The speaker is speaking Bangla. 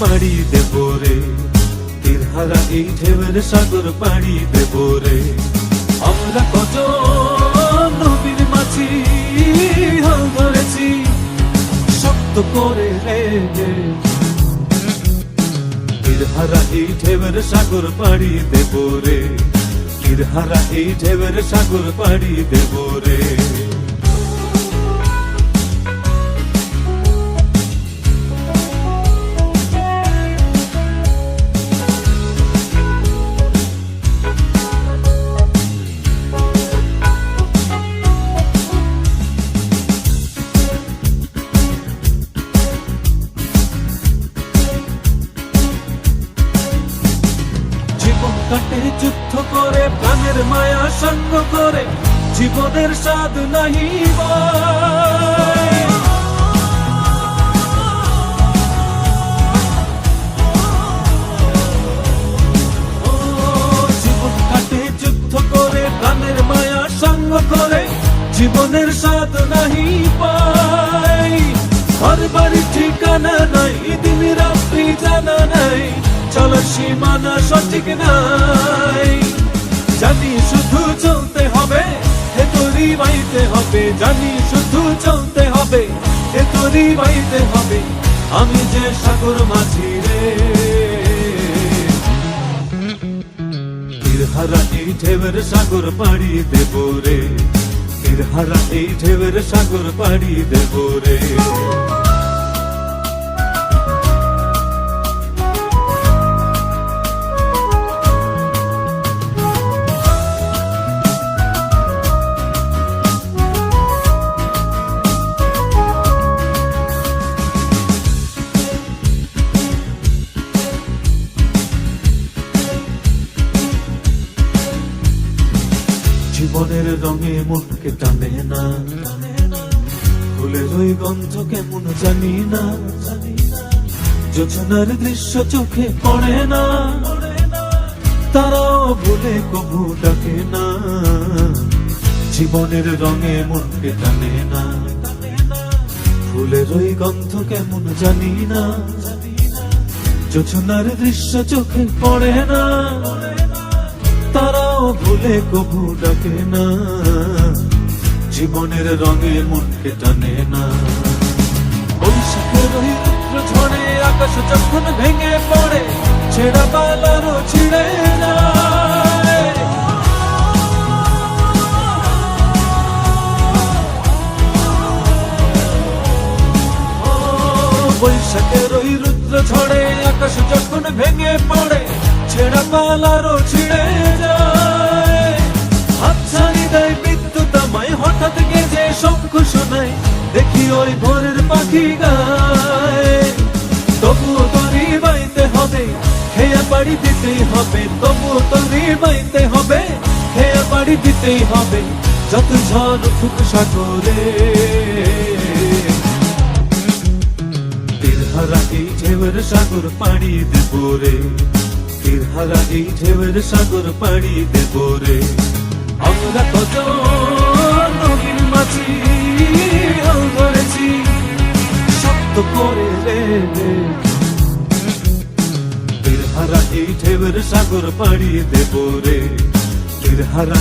পাড়ি দেব রে। তীর হারা এই ঢেউয়ের সাগর পাড়ি দেব রে। আমরা কত নবীর মাছি হাল ধরেছি, শক্ত করে রে এই ঢেউয়ের সাগর পাড়ি দেব রে। তীর এই ঢেউয়ের সাগর পাড়ি দেব রে। কাটে যুদ্ধ করে, প্রাণের মায়া সঙ্গ করে, জীবনের স্বাদ নাহি যুদ্ধ করে মায়া সঙ্গ করে, জীবনের স্বাদ নাহি পাই ঘর ঠিকানা নাই, দিন রাত্রি জানা নাই। চলো সীমানা সঠিক নাই। জানি শুধু চলতে হবে, এ তোরই বাইতে হবে। জানি শুধু চলতে হবে, এ তোরই বাইতে হবে। আমি যে সাগর মাঝি রে। তীরহারা এই ঢেউয়ের সাগর পাড়ি দেব রে। তীরহারা এই ঢেউয়ের সাগর পাড়ি দেব রে। জীবনের রঙে মনকে টানে না। ফুলের ওই গন্ধ কেমন জানি না। যোজনার দৃশ্য চোখে পড়ে না। তারাও ভুলে কবু ডাকে না। জীবনের রঙে মনকে টানে না। ফুলের ওই গন্ধ কেমন জানি না। যোজনার দৃশ্য চোখে পড়ে না। ভুলে কবু ডাকে না। জীবনের রঙে মনকে টানে না। বৈশাখের ঝড়ে আকাশ যখন ভেঙে পড়ে ছেঁড়া পালারও ছিঁড়ে ও, বৈশাখের ওই রুদ্র ঝড়ে আকাশ যখন ভেঙে পড়ে ছেঁড়া পালারও ছিঁড়ে শঙ্খ শোনায় দেখি ওই ভোরের পাখি গায়। তবুও তরি বাইতে হবে, খেয়া বাড়ি দিতেই হবে। তবুও তরি বাইতে হবে, খেয়া বাড়ি দিতেই হবে, যত ঝড় ফুক সাগরে। তীরহারা এই ঢেউয়ের সাগর পাড়ি দেব রে। তীরহারা এই ঢেউয়ের সাগর পাড়ি দেব রে। আমরা কত মাছি হাল ধরেছি শক্ত করে রে তীরহারা এই ঢেউয়ের সাগর পাড়ি দেব রে। তীরহারা